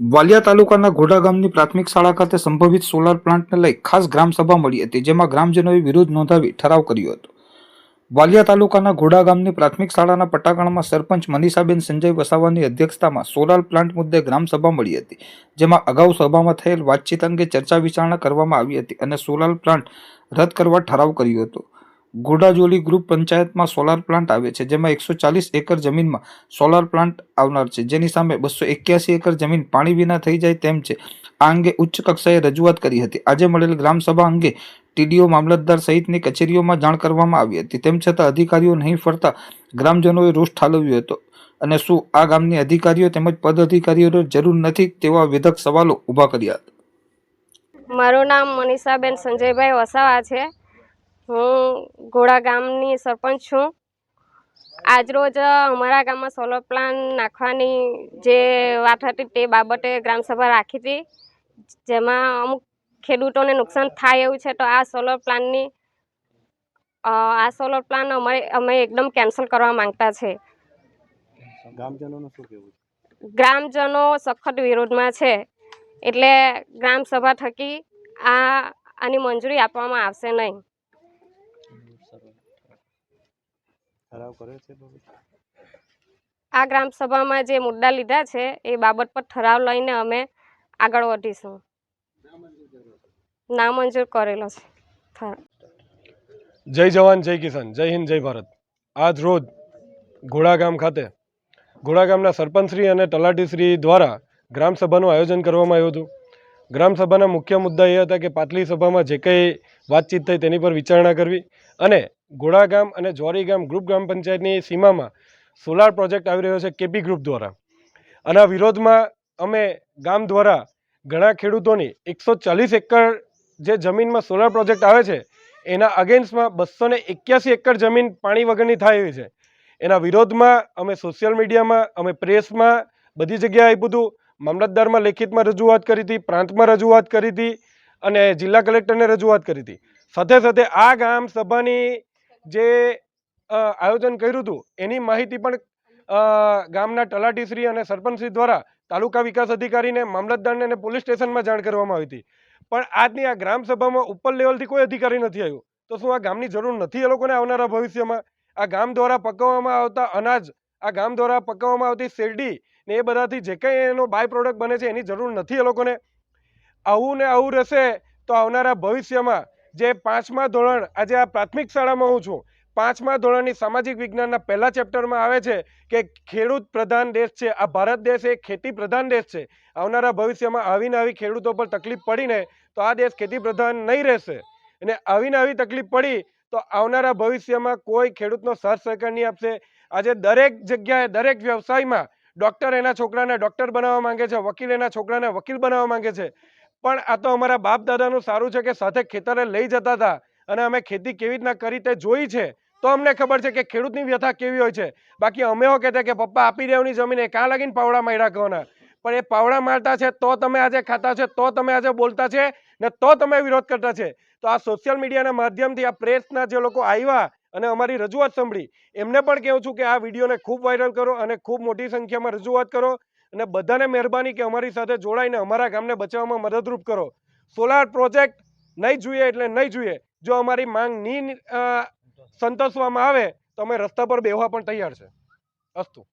વાલિયા તાલુકાના ઘોડા ગામની પ્રાથમિક શાળા ખાતે સંભવિત સોલાર પ્લાન્ટને લઈ ખાસ ગ્રામસભા મળી હતી, જેમાં ગ્રામજનોએ વિરોધ નોંધાવી ઠરાવ કર્યો હતો. વાલિયા તાલુકાના ઘોડા ગામની પ્રાથમિક શાળાના પટાકણમાં સરપંચ મનીષાબેન સંજય વસાવાની અધ્યક્ષતામાં સોલાર પ્લાન્ટ મુદ્દે ગ્રામસભા મળી હતી, જેમાં અગાઉ સભામાં થયેલ વાતચીત અંગે ચર્ચા વિચારણા કરવામાં આવી હતી અને સોલાર પ્લાન્ટ રદ કરવા ઠરાવ કર્યો હતો. ઘોડાજોલી ગ્રુપ પંચાયતમાં સોલાર પ્લાન્ટ આવે છે, જેમાં એકસો ચાલીસ એકર જમીનમાં સોલાર પ્લાન્ટ આવનાર છે. જેની સામે બસો એક્યાસી એકર જમીન પાણી વિના થઈ જાય તેમ છે. આ અંગે ઉચ્ચ કક્ષાએ રજૂઆત કરી હતી. આજે મળેલ ગ્રામસભા અંગે ટીડીઓ મામલતદાર સહિતની કચેરીઓમાં જાણ કરવામાં આવી હતી. તેમ છતાં અધિકારીઓ નહીં ફરતા ગ્રામજનોએ રોષ ઠાલવ્યો હતો. અને શું આ ગામની અધિકારીઓ તેમજ પદ અધિકારીઓની જરૂર નથી તેવા વિધક સવાલો ઊભા કર્યા હતા? મારું નામ મનીષાબેન સંજયભાઈ વસાવા છે. હું ઘોડા ગામની સરપંચ છું. આજરોજ અમારા ગામમાં સોલર પ્લાન નાખવાની જે વાત હતી તે બાબતે ગ્રામસભા રાખી હતી. જેમાં અમુક ખેડૂતોને નુકસાન થાય એવું છે તો આ સોલર પ્લાનની આ સોલર પ્લાન અમારે અમે એકદમ કેન્સલ કરવા માંગતા છે. ગ્રામજનો સખત વિરોધમાં છે. એટલે ગ્રામસભા થકી આ આની મંજૂરી આપવામાં આવશે નહીં. ઠરાવ કર્યો છે આ આ ગ્રામસભામાં જે મુદ્દા લીધા છે એ બાબત પર ઠરાવ લઈને અમે આગળ વધીશું. નામંજૂર કરેલો છે. જય જવાન જય કિસાન જય હિન્દ જય ભારત. આજ રોજ ઘોડા ગામ ખાતે ઘોડા ગામના સરપંચશ્રી અને તલાટીશ્રી દ્વારા ગ્રામસભાનું આયોજન કરવામાં આવ્યું હતું. ગ્રામસભાના મુખ્ય મુદ્દા એ હતા કે પાટલી સભામાં જે કંઈ વાતચીત થઈ તેની પર વિચારણા કરવી અને ગામ અને જોરી ગામ ગ્રુપ ગ્રામ પંચાયતની સીમામાં સોલાર પ્રોજેક્ટ આવી રહ્યો છે કેપી ગ્રુપ દ્વારા. આના વિરોધમાં અમે ગામ દ્વારા ઘણા ખેડૂતોની એકસો ચાલીસ એકર જે જમીનમાં સોલાર પ્રોજેક્ટ આવે છે, એના અગેન્સ્ટમાં બસો એક્યાસી એકર જમીન પાણી વગરની થાય એવી છે. એના વિરોધમાં અમે સોશિયલ મીડિયામાં, અમે પ્રેસમાં બધી જગ્યાએ આપ્યું હતું. મામલતદારમાં લેખિતમાં રજૂઆત કરી હતી, પ્રાંતમાં રજૂઆત કરી હતી અને જિલ્લા કલેક્ટરને રજૂઆત કરી હતી. સાથે સાથે આ ગામ સભાની જે આયોજન કર્યું હતું, એની માહિતી પણ ગામના તલાટીશ્રી અને સરપંચશ્રી દ્વારા તાલુકા વિકાસ અધિકારીને, મામલતદારને અને પોલીસ સ્ટેશનમાં જાણ કરવામાં આવી હતી. પણ આજની આ ગ્રામસભામાં ઉપર લેવલથી કોઈ અધિકારી નથી આવ્યું. તો શું આ ગામની જરૂર નથી એ લોકોને આવનારા ભવિષ્યમાં? આ ગામ દ્વારા પકવવામાં આવતા અનાજ, આ ગામ દ્વારા પકવવામાં આવતી શેરડી ને એ બધાથી જે કંઈ એનો બાય પ્રોડક્ટ બને છે એની જરૂર નથી એ લોકોને. આવું ને આવું રહેશે તો આવનારા ભવિષ્યમાં જે પાંચમા ધોરણ આજે આ પ્રાથમિક શાળામાં હું છું, પાંચમા ધોરણની સામાજિક વિજ્ઞાનના પહેલા ચેપ્ટરમાં આવે છે કે ખેડૂત પ્રધાન દેશ છે, આ ભારત દેશ એ ખેતી પ્રધાન દેશ છે. આવનારા ભવિષ્યમાં આવીને આવી ખેડૂતો પર તકલીફ પડીને તો આ દેશ ખેતી પ્રધાન નહીં રહેશે. અને આવીને આવી તકલીફ પડી તો આવનારા ભવિષ્યમાં કોઈ ખેડૂતનો સાથ સહકાર નહીં આપશે. આજે દરેક જગ્યાએ દરેક વ્યવસાયમાં ડૉક્ટર એના છોકરાને ડૉક્ટર બનાવવા માંગે છે, વકીલ એના છોકરાને વકીલ બનાવવા માંગે છે. પણ આ તો અમારા બાપ દાદાનું સારું છે કે સાથે ખેતરે લઈ જતા હતા અને અમે ખેતી કેવી રીતના કરી તે જોઈ છે. તો અમને ખબર છે કે ખેડૂતની વ્યથા કેવી હોય છે. બાકી અમે એવો કહેતા કે પપ્પા આપી દેવાની જમીન એ કાં લાગીને પાવડા માર્યા કહોના પણ એ પાવડા મારતા છે તો તમે આજે ખાતા છે, તો તમે આજે બોલતા છે ને તો તમે વિરોધ કરતા છે. તો આ સોશિયલ મીડિયાના માધ્યમથી આ પ્રેસના જે લોકો આવ્યા અને અમારી રજૂઆત સાંભળી. એમને પણ કહું છું કે આ વિડીયોને ખૂબ વાયરલ કરો અને ખૂબ મોટી સંખ્યામાં રજૂઆત કરો અને બધાને મહેરબાની કે અમારી સાથે જોડાઈને અમારા ગામને બચાવવામાં મદદરૂપ કરો. સોલાર પ્રોજેક્ટ નહીં જોઈએ એટલે નહીં જોઈએ. જો અમારી માંગ નહીં સંતોષવામાં આવે તો અમે રસ્તા પર બેહવા પણ તૈયાર છે. અસ્તુ.